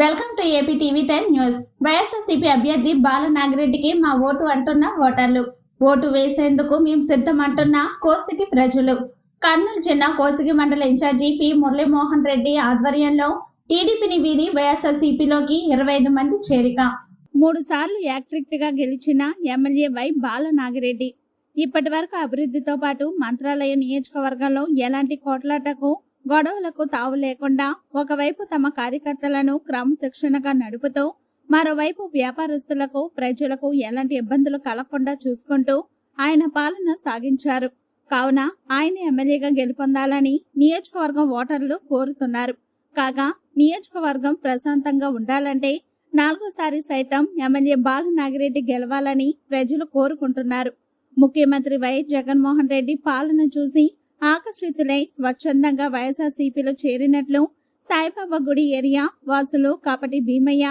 Welcome to AP TV ten news. YSRCP అభ్యర్థి బాల నాగిరెడ్డికి మా vote అంటున్న ఓటర్లు. ఓటు వేసేందుకు మేము సిద్ధం అంటున్న కోసిగి ప్రజలు. కర్నూలు జిల్లా కోసిగి మండల ఇన్ఛార్జి పి మురళీమోహన్ రెడ్డి ఆధ్వర్యంలో టీడీపీని వీడి వైఎస్ఆర్సీపీలోకి ఇరవై ఐదు మంది చేరిక. మూడు సార్లు యాక్ట్రిక్ట్గా గెలిచిన ఎమ్మెల్యే వై బాల నాగిరెడ్డి ఇప్పటి వరకు అభివృద్ధితో పాటు మంత్రాలయ నియోజకవర్గంలో ఎలాంటి కోట్లాటకు గొడవలకు తావు లేకుండా ఒకవైపు తమ కార్యకర్తలను క్రమశిక్షణగా నడుపుతూ మరోవైపు వ్యాపారస్తులకు ప్రజలకు ఎలాంటి ఇబ్బందులు కలగకుండా చూసుకుంటూ ఆయన పాలన సాగించారు. కావున ఆయన ఎమ్మెల్యేగా గెలుపొందాలని నియోజకవర్గం ఓటర్లు కోరుతున్నారు. కాగా నియోజకవర్గం ప్రశాంతంగా ఉండాలంటే నాలుగోసారి సైతం ఎమ్మెల్యే బాలు నాగిరెడ్డి గెలవాలని ప్రజలు కోరుకుంటున్నారు. ముఖ్యమంత్రి వైఎస్ జగన్మోహన్ రెడ్డి పాలన చూసి ఆకర్షితులై స్వచ్ఛందంగా వైఎస్ఆర్సీపీలో చేరినట్లు సాయిబాబా గుడి ఏరియా వాసులు కాపటి భీమయ్య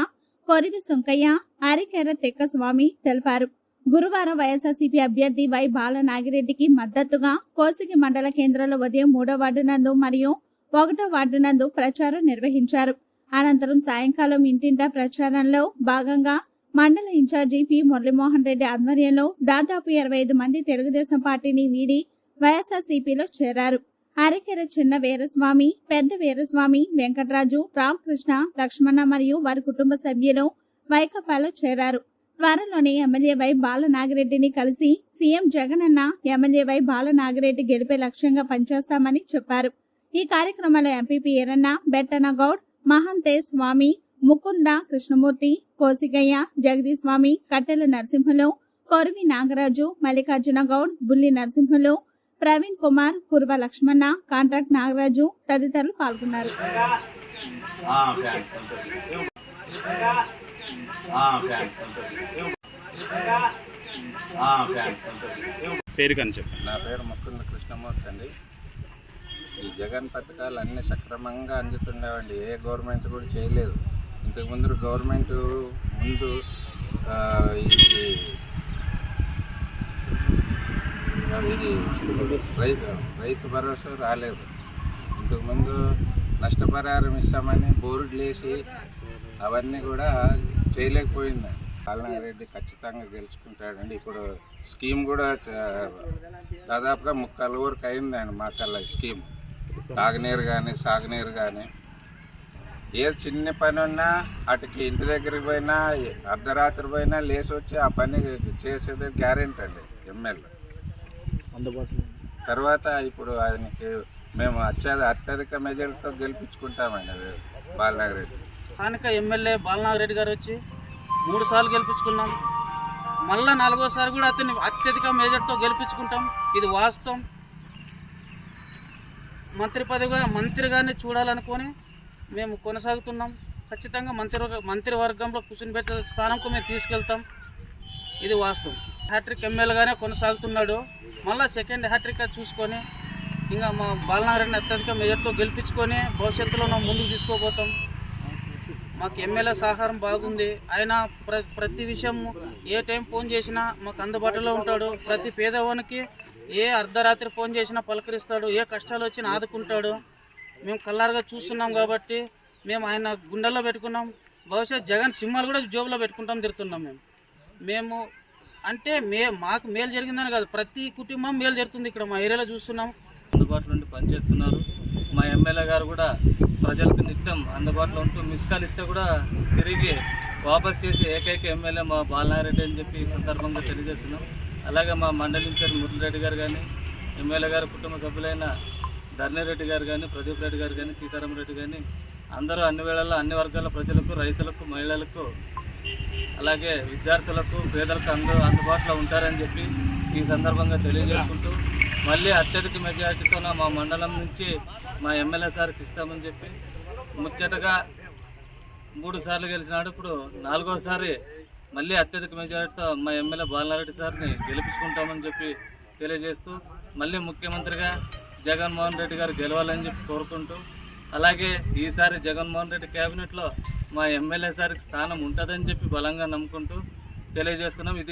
కొరివి సుంకయ్య అరికెర తెక్కస్వామి తెలిపారు. గురువారం వైఎస్ఆర్సీపీ అభ్యర్థి వై బాల నాగిరెడ్డికి మద్దతుగా కోసిగి మండల కేంద్రంలో ఉదయం మూడో వార్డు నందు మరియు ఒకటో వార్డు నందు ప్రచారం నిర్వహించారు. అనంతరం సాయంకాలం ఇంటింటా ప్రచారంలో భాగంగా మండల ఇన్ఛార్జి పి మురళీమోహన్ రెడ్డి ఆధ్వర్యంలో దాదాపు ఇరవై ఐదు మంది తెలుగుదేశం పార్టీని వీడి వైఎస్ఆర్సీపీలో చేరారు. అరకెర చిన్న వీరస్వామి పెద్ద వీరస్వామి వెంకటరాజు రామకృష్ణ లక్ష్మణ మరియు వారి కుటుంబ సభ్యులు వైకపాలో చేరారు. త్వరలోనే ఎమ్మెల్యే వై బాలనాగిరెడ్డిని కలిసి CM Jagananna MLA Y Balanagireddy గెలిపే లక్ష్యంగా పనిచేస్తామని చెప్పారు. ఈ కార్యక్రమంలో ఎంపీపీ ఎరన్న బెట్టన గౌడ్ మహంతే స్వామి ముకుంద కృష్ణమూర్తి కోసిగయ్య జగదీస్వామి కట్టెల నరసింహులు కొరివి నాగరాజు మల్లికార్జున గౌడ్ బుల్లి నరసింహులు ప్రవీణ్ కుమార్ కుర్వ లక్ష్మణ కాంట్రాక్ట్ నాగరాజు తదితరులు పాల్గొన్నారు. ఆ ఫ్యాన్ సంతోషం. ఆ ఫ్యాన్ సంతోషం. ఆ ఫ్యాన్ సంతోషం. పేరు కానీ చెప్పండి. నా పేరు ముకుంద కృష్ణమూర్తి అండి. ఈ జగన్ పథకాలు అన్ని సక్రమంగా అందుతుండేవండి. ఏ గవర్నమెంట్ కూడా చేయలేదు. ఇంతకు ముందు గవర్నమెంట్ ముందు ఇది రైతు రైతు భరోసా రాలేదు. ఇంతకుముందు నష్టపరిహారం ఇస్తామని బోర్డులు వేసి అవన్నీ కూడా చేయలేకపోయింది. రెడ్డి ఖచ్చితంగా గెలుచుకుంటాడండి. ఇప్పుడు స్కీమ్ కూడా దాదాపుగా ముక్కాల వరకు అయిందండి మాకల్లా ఈ స్కీమ్. తాగునీరు కానీ సాగునీరు కానీ ఏ చిన్న పని ఉన్నా అటుకి ఇంటి దగ్గరికి పోయినా అర్ధరాత్రి పోయినా లేచి వచ్చి ఆ పని చేసేది గ్యారెంటీ అండి ఎమ్మెల్యే. అందుబాటులో తర్వాత ఇప్పుడు ఆయనకి మేము అత్యధ అత్యధిక మెజారిటీతో గెలిపించుకుంటామండి అది బాలనాగరెడ్డి స్థానిక ఎమ్మెల్యే బాలనాగరెడ్డి గారు వచ్చి మూడు సార్లు గెలిపించుకున్నాం. మళ్ళా నాలుగోసారి కూడా అతన్ని అత్యధిక మేజర్తో గెలిపించుకుంటాం. ఇది వాస్తవం. మంత్రి పదవిగా మంత్రిగానే చూడాలనుకొని మేము కొనసాగుతున్నాం. ఖచ్చితంగా మంత్రి మంత్రివర్గంలో కూర్చుని పెట్టే స్థానంకు మేము తీసుకెళ్తాం. ఇది వాస్తవం. హ్యాట్రిక్ ఎమ్మెల్యేగానే కొనసాగుతున్నాడు. మళ్ళీ సెకండ్ హ్యాట్రిక్ చూసుకొని ఇంకా మా బాలనాగరెడ్డిని అత్యధిక మెజర్తో గెలిపించుకొని భవిష్యత్తులో మనం ముందుకు తీసుకోబోతాం. మాకు ఎమ్మెల్యే సహకారం బాగుంది. ఆయన ప్ర ప్రతి విషయం ఏ టైం ఫోన్ చేసినా మాకు అందుబాటులో ఉంటాడు. ప్రతి పేదవానికి ఏ అర్ధరాత్రి ఫోన్ చేసినా పలకరిస్తాడు. ఏ కష్టాలు వచ్చినా ఆదుకుంటాడు. మేము కల్లారుగా చూస్తున్నాం కాబట్టి మేము ఆయన గుండెల్లో పెట్టుకున్నాం. బహుశా జగన్ సింహాలు కూడా జోబులో పెట్టుకుంటాం తిరుగుతున్నాం మేము. మేము అంటే మే మాకు మేలు జరిగిందని కాదు. ప్రతి కుటుంబం మేలు జరుగుతుంది ఇక్కడ మా ఏరియాలో చూస్తున్నాం. అందుబాటులో ఉండి పనిచేస్తున్నారు. మా ఎమ్మెల్యే గారు కూడా ప్రజలకు నిత్యం అందుబాటులో ఉంటూ మిస్ కాల్ ఇస్తే కూడా తిరిగి వాపస్ చేసే ఏకైక ఎమ్మెల్యే మా బాలనారెడ్డి అని చెప్పి ఈ సందర్భంగా తెలియజేస్తున్నాం. అలాగే మా మండలి ఇన్ఛార్జ్ మురళిరెడ్డి గారు కానీ ఎమ్మెల్యే గారి కుటుంబ సభ్యులైన ధర్నిరెడ్డి గారు కానీ ప్రదీప్ రెడ్డి గారు కానీ సీతారామరెడ్డి కానీ అందరూ అన్ని వేళల్లో అన్ని వర్గాల ప్రజలకు రైతులకు మహిళలకు అలాగే విద్యార్థులకు పేదలకు అందు అందుబాటులో ఉంటారని చెప్పి ఈ సందర్భంగా తెలియజేసుకుంటూ మళ్ళీ అత్యధిక మెజార్టీతో మా మండలం నుంచి మా ఎమ్మెల్యే సార్కి ఇస్తామని చెప్పి ముచ్చటగా మూడు సార్లు గెలిచినాడు. ఇప్పుడు నాలుగోసారి మళ్ళీ అత్యధిక మెజారిటీతో మా ఎమ్మెల్యే బాలనారెడ్డి సార్ని గెలిపించుకుంటామని చెప్పి తెలియజేస్తూ మళ్ళీ ముఖ్యమంత్రిగా జగన్మోహన్ రెడ్డి గారు గెలవాలని చెప్పి కోరుకుంటూ అలాగే ఈసారి జగన్మోహన్ రెడ్డి క్యాబినెట్లో మా ఎమ్మెల్యే సార్కి స్థానం ఉంటుందని చెప్పి బలంగా నమ్ముకుంటూ తెలియజేస్తున్నాం. ఇది